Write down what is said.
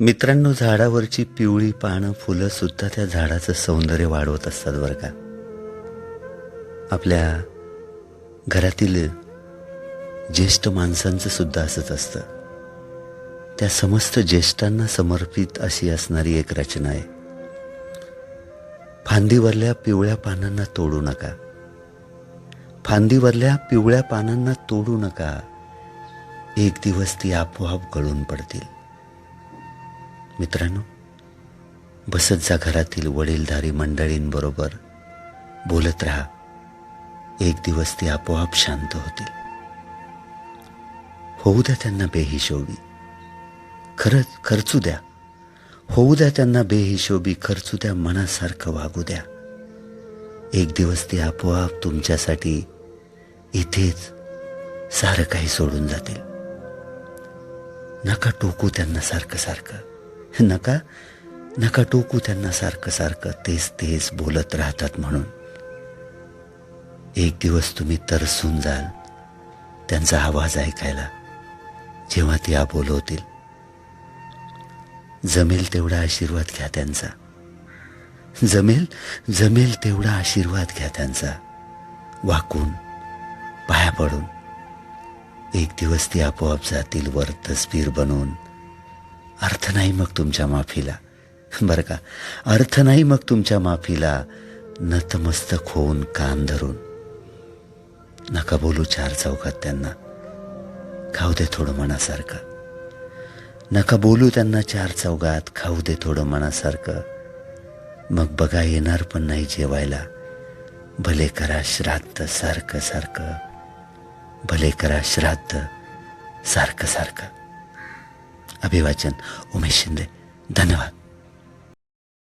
मित्रांनो झाडावरची पिवळी पानं फुलं सुद्धा त्या झाडाचं सौंदर्य वाढवत असतात बरं का? आपल्या घरातील ज्येष्ठ माणसांचं सुद्धा असंच असतं. त्या समस्त ज्येष्ठांना समर्पित अशी असणारी एक रचना आहे. फांदीवरल्या पिवळ्या पानांना तोडू नका. फांदीवरल्या पिवळ्या पानांना तोडू नका. एक दिवस ती आपोआप गळून पडतील. मित्रांनो बसत जा घरातील वडीलधारी मंडळींबरोबर बोलत राहा. एक दिवस ती आपोआप शांत होतील. होऊ द्या त्यांना बेहिशोबी. खरंच खर्चू द्या. होऊ द्या त्यांना बेहिशोबी खर्चू द्या मनासारखं वागू द्या. एक दिवस ती आपोआप तुमच्यासाठी इथेच सारं काही सोडून जातील. नका टोकू त्यांना सारखं सारखं. नका नका टोकू त्यांना सारखं सारखं तेच तेच बोलत राहतात म्हणून. एक दिवस तुम्ही तरसून जाल त्यांचा आवाज ऐकायला जेव्हा ती बोलवतील जमेल तेवढा आशीर्वाद घ्या त्यांचा. जमेल जमेल तेवढा आशीर्वाद घ्या त्यांचा. वाकून पाया पडून. एक दिवस ती आपोआप जातील वर तस्वीर बनवून. अर्थ नाही मग तुमच्या माफीला. बरं का? अर्थ नाही मग तुमच्या माफीला. नतमस्तक होऊन कान धरून. नका बोलू चार चौकात त्यांना. खाऊ दे थोडं मनासारखं. नका बोलू त्यांना चार चौघात खाऊ दे थोडं मनासारखं. मग बघा येणार पण नाही जेवायला. भले करा श्राद्ध सारखं सारखं. भले करा श्राद्ध सारखं सारखं. अभिवाचन उमेश शिंदे धन्यवाद